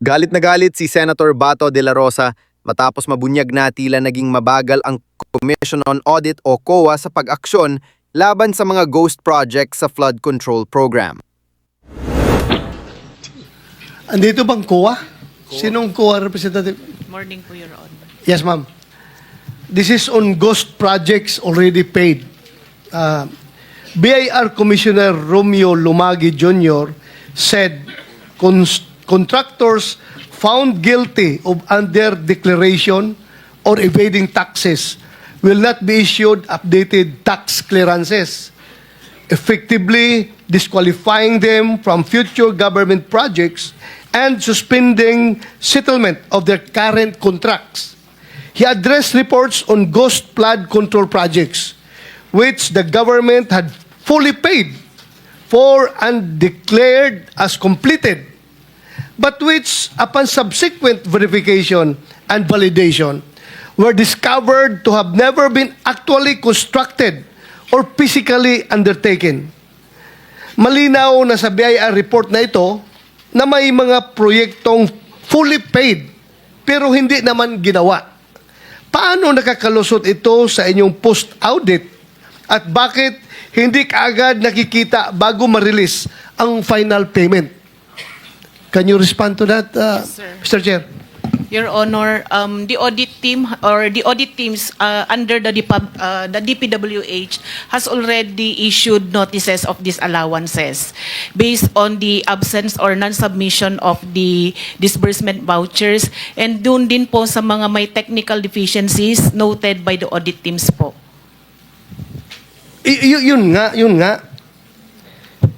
Galit na galit si Senator Bato de la Rosa matapos mabunyag na tila naging mabagal ang Commission on Audit o COA sa pag-aksyon laban sa mga ghost projects sa flood control program. Andito bang COA? Sinong COA representative? Morning po, Your Honor. Yes, ma'am. This is on ghost projects already paid. Uh, BIR Commissioner Romeo Lumagi Jr. said cons- contractors found guilty of under declaration or evading taxes will not be issued updated tax clearances, effectively disqualifying them from future government projects and suspending settlement of their current contracts. He addressed reports on ghost flood control projects, which the government had fully paid for and declared as completed, but which, upon subsequent verification and validation, were discovered to have never been actually constructed or physically undertaken. Malinaw na sa BIR report na ito na may mga proyektong fully paid pero hindi naman ginawa. Paano nakakalusot ito sa inyong post-audit at bakit hindi kaagad nakikita bago ma-release ang final payment? Can you respond to that, uh, Yes, sir. Mr. Chair? Your Honor, um, the audit team or the audit teams uh, under the, DPAB, uh, the DPWH has already issued notices of disallowances based on the absence or non-submission of the disbursement vouchers and dun din po sa mga may technical deficiencies noted by the audit teams po. Y- y- yun nga, yun nga.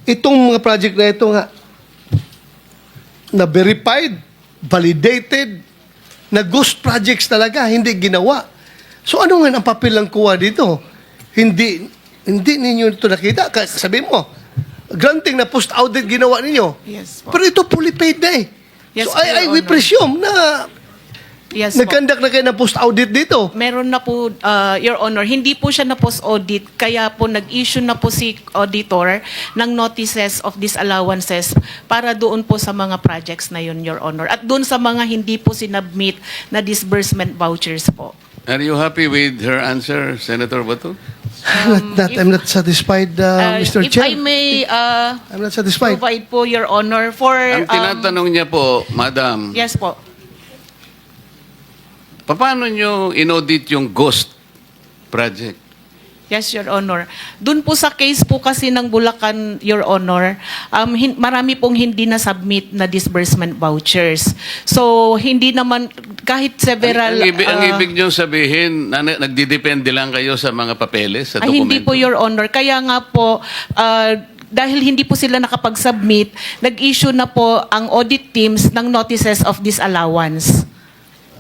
Itong mga project na ito nga, na verified, validated, na ghost projects talaga, hindi ginawa. So ano nga ang papel ng kuha dito? Hindi, hindi ninyo ito nakita. Sabi mo, granting na post-audit ginawa ninyo. Yes po. Pero ito fully paid na eh. Yes, so I, I, we presume na Yes po. nagkandak na kayo ng post-audit dito. Meron na po, uh, Your Honor, hindi po siya na post-audit, kaya po nag-issue na po si auditor ng notices of disallowances para doon po sa mga projects na yun, Your Honor. At doon sa mga hindi po sinubmit na disbursement vouchers po. Are you happy with her answer, Senator Bato? I'm, not, not- I'm not satisfied, uh, Uh, Mr. if Chair. I may uh, I'm not satisfied. provide po, Your Honor, for... Ang um, tinatanong niya po, Madam, Yes po. Paano nyo inaudit yung ghost project? Yes, Your Honor. Doon po sa case po kasi ng Bulacan, Your Honor, um, hin- marami pong hindi na-submit na disbursement vouchers. So, hindi naman, kahit several... ang, ang, ibig, ang uh, ibig nyo sabihin, na, na- nagdidepende lang kayo sa mga papeles, sa ay, dokumento? hindi po, Your Honor. Kaya nga po, uh, dahil hindi po sila nakapag-submit, nag-issue na po ang audit teams ng notices of disallowance.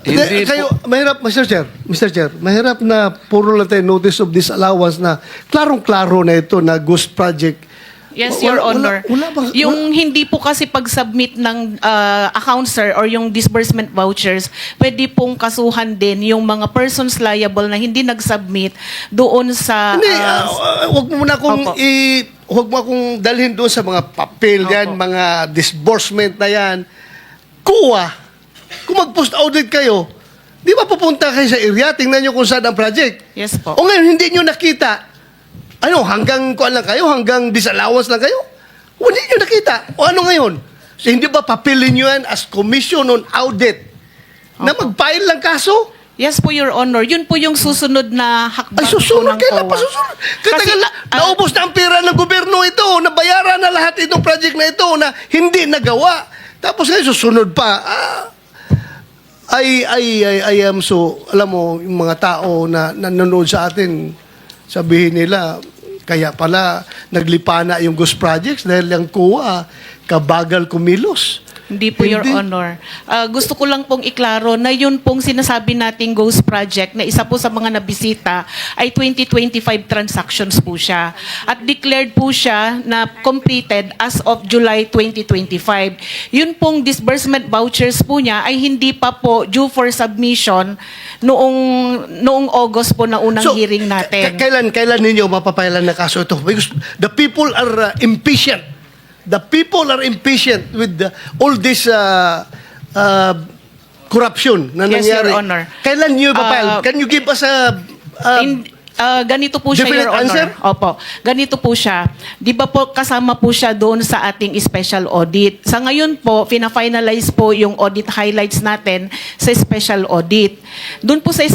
Hindi, Hindi kayo, po. mahirap, Mr. Chair, Mr. Chair, mahirap na puro lang tayo notice of disallowance na klarong-klaro na ito na ghost project. Yes, Wala- Your wala- Honor. wala ba- yung hindi po kasi pag-submit ng uh, account, sir, or yung disbursement vouchers, pwede pong kasuhan din yung mga persons liable na hindi nag-submit doon sa... Hindi, uh, ah, ah, wag mo muna akong Opo. i... Huwag mo akong dalhin doon sa mga papel yan, Opo. mga disbursement na yan. Kuha. Kung mag-post audit kayo, di ba pupunta kayo sa area, tingnan nyo kung saan ang project. yes po. O ngayon, hindi nyo nakita. Ano, hanggang kuan lang kayo? Hanggang disallowance lang kayo? O hindi nyo nakita. O ano ngayon? So, hindi ba papilin nyo yan as commission on audit na Opo. mag-file lang kaso? Yes po, Your Honor. Yun po yung susunod na hakbang Ay, susunod po ng kailan pa susunod? Kasi, Katagal na, ah, naubos na ang pera ng gobyerno ito, nabayaran na lahat itong project na ito na hindi nagawa. Tapos ngayon susunod pa. Ah, I, I, I, I am so, alam mo, yung mga tao na nanonood sa atin, sabihin nila, kaya pala naglipana yung ghost projects dahil yung kuha, kabagal kumilos. Hindi po, Your Hindi. Honor. Ah, gusto ko lang pong iklaro na yun pong sinasabi nating Ghost Project na isa po sa mga nabisita ay 2025 transactions po siya. At declared po siya na completed as of July 2025. Yun pong disbursement vouchers po niya ay hindi pa po due for submission noong noong August po na unang hearing natin. kailan, kailan ninyo mapapailan na kaso ito? Because the people are uh, impatient. The people are impatient with the, all this uh, uh, corruption na Yes, Your. Honor. Kailan nyo ipapile? Uh, Can you give us a... uh, In- ah, ganito po siya, definite Your Honor. answer? Opo. Ganito po siya. Di ba po kasama po siya doon sa ating special audit. Sa ngayon po, fina-finalize po yung audit highlights natin sa special audit. Doon po sa,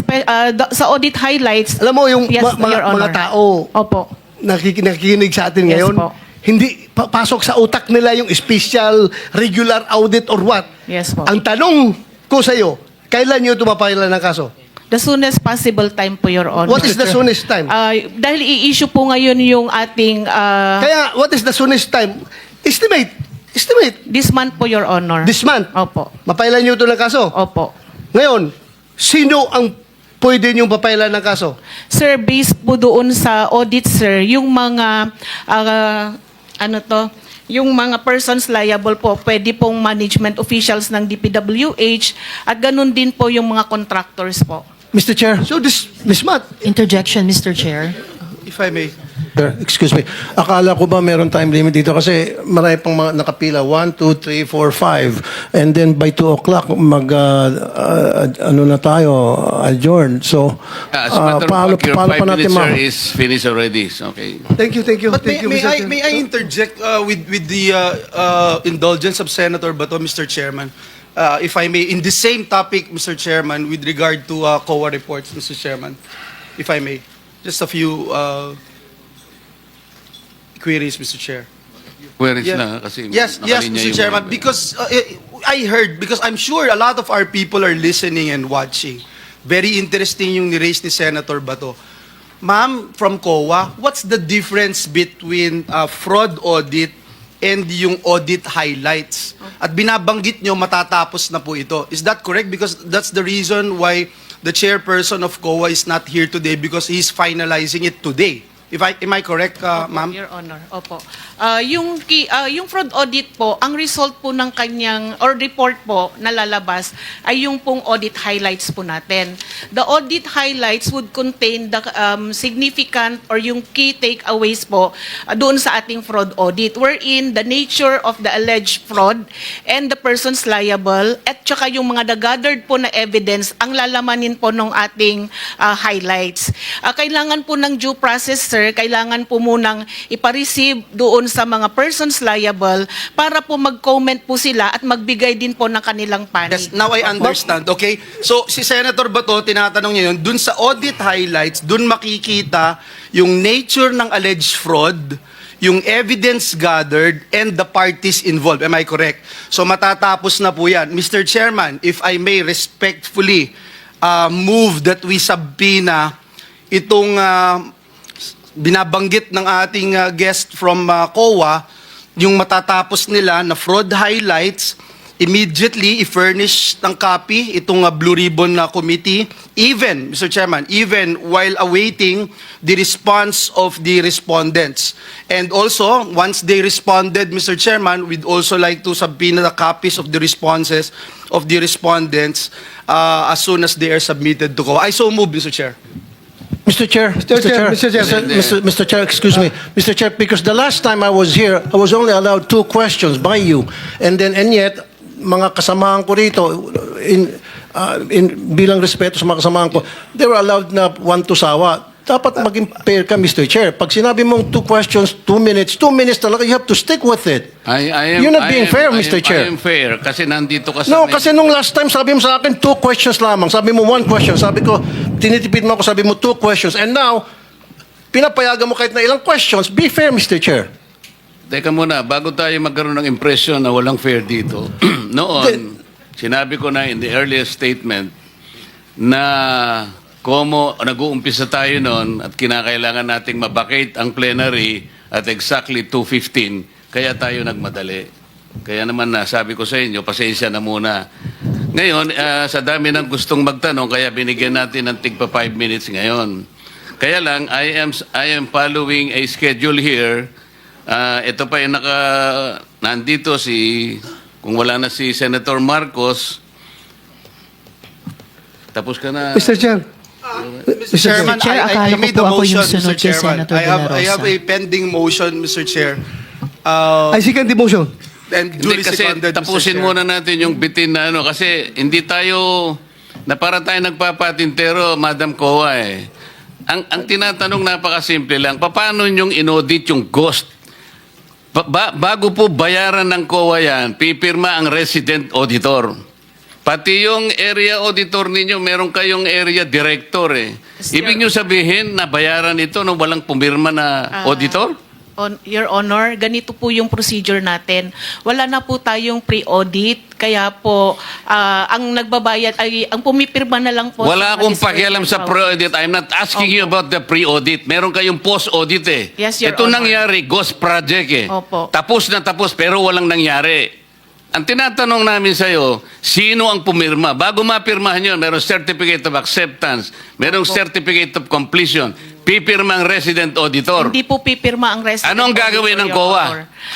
da- sa audit highlights, alam mo, yung Yes, ma- Honor. mga tao Opo. nakik- nakikinig sa atin Yes ngayon, po. Hindi pa- pasok sa utak nila yung special, regular audit or what. Yes po. Ang tanong ko sa iyo, kailan nyo tumapailan ng kaso? The soonest possible time po, Your Honor. What is the soonest time? Ah, dahil i-issue po ngayon yung ating ah, Kaya, what is the soonest time? Estimate. Estimate. this month po, Your Honor. This month. Opo. Mapailan nyo ito ng kaso. Opo. Ngayon, sino ang pwede nyo papailan ng kaso? Sir, based po doon sa audit, sir, yung mga, ah, ano to, yung mga persons liable po, pwede pong management officials ng DPWH at ganun din po yung mga contractors po. Mr. Chair, So this, this month, Interjection, Mr. Chair. If I may. Sir, excuse me. Akala ko ba meron time limit dito kasi marami pang mga nakapila. 1, 2, 3, 4, 5. And then by 2 o'clock, mag, uh, uh, ano na tayo, adjourn. So, Ah, As a uh, matter of paano, fact, your paano five pa natin minutes, ma... sir, is finished already. Okay. Thank you, thank you. But may, thank you, may Mr. I Chair. may I interject uh, with with the uh, uh, indulgence of Senator Bato, Mr. Chairman, uh, if I may, in the same topic, Mr. Chairman, with regard to uh, COA reports, Mr. Chairman, if I may, just a few uh, queries, Mr. Chair. Where is Yeah. na? Kasi Yes, yes, nakalinya Mr. yung Chairman, because uh, I heard, because I'm sure a lot of our people are listening and watching. Very interesting yung ni-raise ni Senator Bato. Ma'am, from COA, what's the difference between uh, fraud audit and yung audit highlights? At binabanggit nyo, matatapos na po ito. Is that correct? Because that's the reason why the chairperson of COA is not here today because he's finalizing it today. If I, am I correct, uh, Opo, ma'am? Your Honor, opo. Ah, yung, ki, ah, yung fraud audit po, ang result po ng kanyang, or report po na lalabas, ay yung pong audit highlights po natin. The audit highlights would contain the um, significant or yung key takeaways po ah, doon sa ating fraud audit, wherein the nature of the alleged fraud and the persons liable, at saka yung mga nagathered po na evidence, ang lalamanin po ng ating ah, highlights. Ah, kailangan po ng due process, sir, kailangan po munang ipareceive doon sa mga persons liable para po mag-comment po sila at magbigay din po ng kanilang panig. Yes, now I understand. Okay? So, si Senator Bato, tinatanong niya yun, dun sa audit highlights, dun makikita yung nature ng alleged fraud, yung evidence gathered, and the parties involved. Am I correct? So, matatapos na po yan. Mr. Chairman, if I may respectfully uh, move that we subpoena itong uh, binabanggit ng ating uh, guest from uh, COA, yung matatapos nila na fraud highlights, immediately i-furnish ng copy itong uh, Blue Ribbon na committee, even, Mr. Chairman, even while awaiting the response of the respondents. And also, once they responded, Mr. Chairman, we'd also like to subpoena the copies of the responses of the respondents uh, as soon as they are submitted to COA. I so move, Mr. Chair. Mr. Chair, Mr. Chair, Mr. Chair. Mr. Mr. Chair, excuse me. Mr. Chair, because the last time I was here, I was only allowed two questions by you. And then, and yet, mga kasamahan ko rito, in, uh, in, bilang respeto sa mga kasamahan ko, they were allowed na one to sawa. Dapat maging fair ka, Mr. Chair. Pag sinabi mong two questions, two minutes, two minutes talaga, you have to stick with it. I, I am, You're not I being am- fair, I am- Mr. Chair. I am fair kasi nandito ka sa... No, may- kasi nung last time, sabi mo sa akin, two questions lamang. Sabi mo one question. Sabi ko, tinitipid mo ako, sabi mo two questions. And now, pinapayagan mo kahit na ilang questions. Be fair, Mr. Chair. Teka muna, bago tayo magkaroon ng impression na walang fair dito, noon, sinabi ko na in the earliest statement na komo nag-uumpisa tayo noon at kinakailangan nating mabakate ang plenary at exactly 2.15, kaya tayo nagmadali. Kaya naman na, sabi ko sa inyo, pasensya na muna. Ngayon, ah, sa dami ng gustong magtanong, kaya binigyan natin ng tigpa 5 minutes ngayon. Kaya lang, I am, I am following a schedule here Ah, ito pa yung naka nandito si kung wala na si Senator Marcos tapos ka na Mr. Chair. Mr. Chairman, Chair, I, I, I made yung motion, Mr. Chairman. Senator I have, I have a pending motion, Mr. Chair. Uh, I second the motion. And Hindi, duly kasi seconded, Mr. tapusin Chair. muna natin yung bitin na ano. Kasi hindi tayo, na para tayo nagpapatintero, Madam Kowa eh. Ang, ang tinatanong napakasimple lang, paano yung inaudit yung ghost? Pa- ba- bago po bayaran ng COA yan, pipirma ang resident auditor. Pati yung area auditor ninyo, meron kayong area director eh. Ibig nyo sabihin na bayaran ito nung walang pumirma na Ah, auditor? On, Your Honor, ganito po yung procedure natin. Wala na po tayong pre-audit, kaya po ah, ang nagbabayad ay ang pumipirma na lang po. Wala sa akong pakialam sa pre-audit. I'm not asking you about the pre-audit. Meron kayong post-audit eh. Yes, Your Ito Honor. nangyari, ghost project eh. Opo. Tapos na tapos pero walang nangyari. Ang tinatanong namin sa iyo, sino ang pumirma? Bago mapirmahan yun, merong certificate of acceptance, merong certificate of completion, pipirma ang resident auditor. Hindi po pipirma ang resident Ano auditor, gagawin ng COA?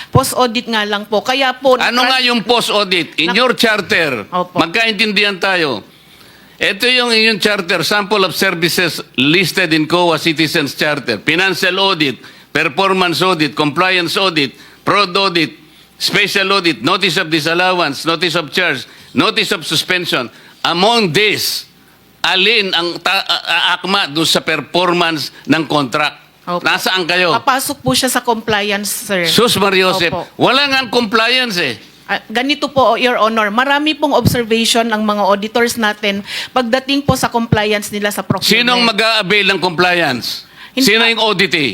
Post-audit nga lang po. Kaya po... Ano nga yung post-audit? In your charter, Opo. magkaintindihan tayo. Ito yung inyong charter, sample of services listed in COA Citizens Charter. Financial audit, performance audit, compliance audit, fraud audit, special audit, notice of disallowance, notice of charge, notice of suspension. Among these, alin ang ta- a- akma doon sa performance ng contract? Opo. Nasaan kayo? Papasok po siya sa compliance, sir. Sus Opo. wala nga ang compliance eh. Ah, ganito po, Your Honor, marami pong observation ng mga auditors natin pagdating po sa compliance nila sa procurement. Sinong mag-a-avail ng compliance? Hindi Sino pa- yung auditee?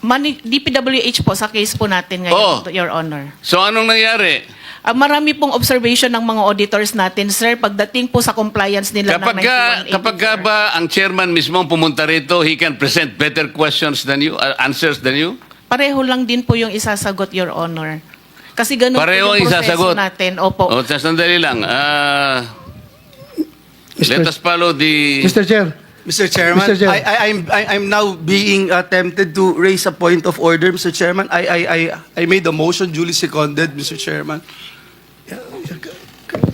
Mani- DPWH po sa case po natin Oh. ngayon, Your Honor. So anong nangyari? Ah, marami pong observation ng mga auditors natin, sir, pagdating po sa compliance nila Kapag ng ka, 9184. kapag ka ba ang chairman mismo ang pumunta rito, he can present better questions than you, uh, answers than you? Pareho lang din po yung isasagot, Your Honor. Kasi ganun Pareho po yung proseso isasagot. natin. Opo. O, sa sandali lang. Ah, let us follow the... Mr. Chair, Mr. Chairman, Mr. Chair. I, I, I'm, I, I'm now being uh, tempted to raise a point of order, Mr. Chairman. I, I, I, I made a motion, duly seconded, Mr. Chairman,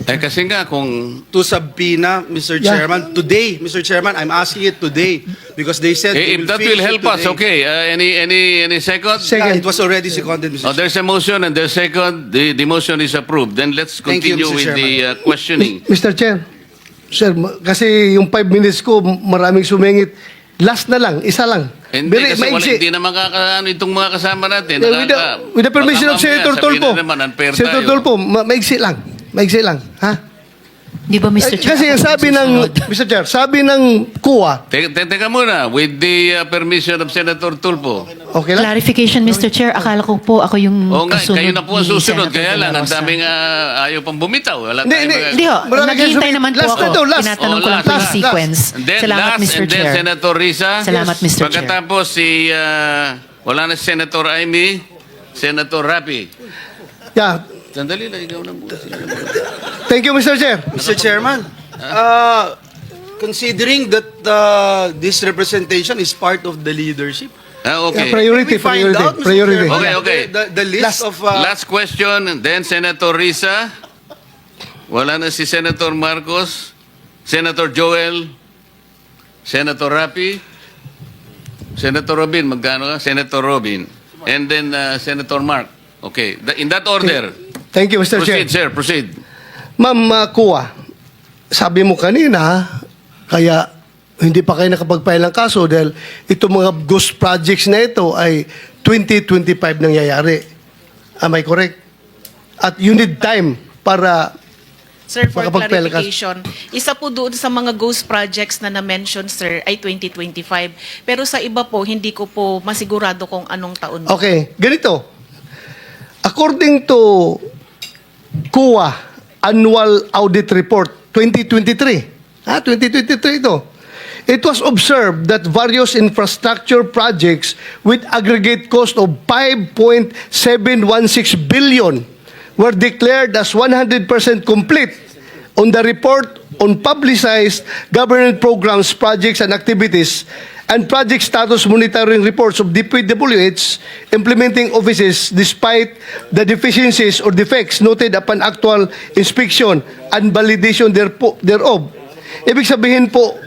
Eh kasi nga kung... to subpoena, Mr. Yeah. Chairman, today, Mr. Chairman. I'm asking it today because they said Eh, they if that will it help us, today. okay. Uh, any, any, any second? Second. Yeah, it was already seconded, Mr. Oh, there's a motion and there's second. The, the motion is approved. Then let's Thank you, continue Mr. with the uh, questioning. Mr. Chair, Sir, ma- kasi yung 5 minutes ko, maraming sumingit. Last na lang, isa lang. Hindi, Very kasi wala, hindi naman kakano itong mga kasama natin. Yeah, with, the, Nakaka- with the permission of baka mamaya Senator sabihin Tulfo. na naman, unfair Senator tayo. Tulfo, ma- maigsi lang. Maigsi lang. Ha? Di ba, Mr. Eh, Chair? Kasi ako ang sabi ng, susunod? Mr. Chair, sabi ng kuwa, Te- te- Teka muna, with the uh, permission of Senator Tulfo. okay lang? Clarification, Mr. Chair. Akala ko po ako yung Oo nga, kasunod kayo na po ang ni susunod. Senator Kaya De La lang, ang Rosa. daming uh, ayaw pang bumitaw. Wala Hindi, tayong hindi. mga- Hindi ho, Marami naghihintay naman po Last ako. na to, last. Tinatanong Oh, ko lang last, po yung last, sequence. And then Salamat, last, Mr. and then Chair. Senator Risa. Salamat, Mr. Chair. Pagkatapos si, uh, wala na si Senator Amy, Senator Rapi. Yeah. Sandali lang, ikaw na muna. Thank you, Mr. Chair. Mr. Chairman, uh, considering that uh, this representation is part of the leadership, Ah, okay. Yeah, priority, can we find priority, out, Mr. priority. Chairman, Okay, okay. The, the, the list Last- of... Uh, Last question, and then Senator Risa. Wala na si Senator Marcos, Senator Joel, Senator Rapi, Senator Robin, magkano ka? Senator Robin. And then uh, Senator Mark. Okay, Th- in that order. Thank you, Mr. Chair. Proceed, sir, proceed. Ma'am uh, Kuwa, sabi mo kanina, kaya hindi pa kayo nakapag-file ng kaso dahil itong mga ghost projects na ito ay 2025 nangyayari. Am I correct? At you need time para Sir, for Makapag-file ka- clarification, isa po doon sa mga ghost projects na na-mention, sir, ay 2025. Pero sa iba po, hindi ko po masigurado kung anong taon. Okay, ganito. According to CUA Annual Audit Report 2023, ha, 2023 ito, it was observed that various infrastructure projects with aggregate cost of 5.716 billion were declared as 100% complete on the report on publicized government programs, projects, and activities, and project status monitoring reports of DPWH implementing offices despite the deficiencies or defects noted upon actual inspection and validation thereof. Ibig sabihin po,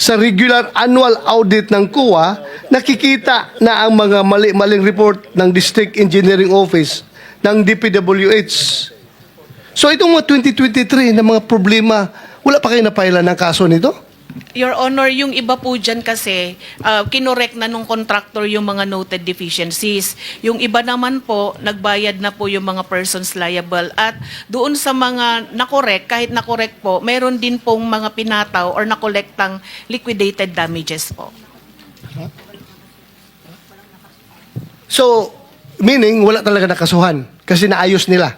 sa regular annual audit ng CUA, nakikita na ang mga mali-maling report ng District Engineering Office ng DPWH. So itong mga 2023 na mga problema, wala pa kayo napailan ng kaso nito? Your Honor, yung iba po dyan kasi, uh, kinorek na nung contractor yung mga noted deficiencies. Yung iba naman po, nagbayad na po yung mga persons liable. At doon sa mga nakorek, kahit nakorek po, meron din pong mga pinataw or nakolektang liquidated damages po. So, meaning, wala talaga nakasuhan kasi naayos nila.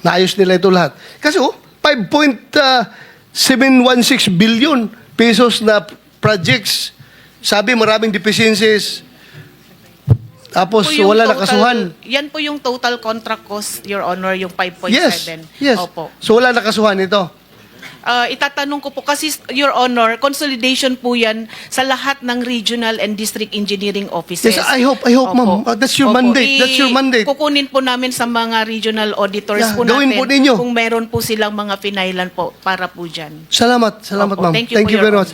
Naayos nila ito lahat. Kasi oh, 5.716 billion pesos na projects. Sabi maraming deficiencies. Tapos Po wala total- nakasuhan. Yan po yung total contract cost, Your Honor, yung 5.7. Yes, yes. Opo. So wala nakasuhan ito. Ah, itatanong ko po kasi Your Honor, consolidation po 'yan sa lahat ng regional and district engineering offices. Yes, I hope- I hope, ma'am. Uh, that's your mandate. That's your mandate. Kukunin po namin sa mga regional auditors Yeah, po natin po ninyo. kung meron po silang mga pinailan po para po diyan. Salamat, salamat Opo, ma'am. thank you po, you very much.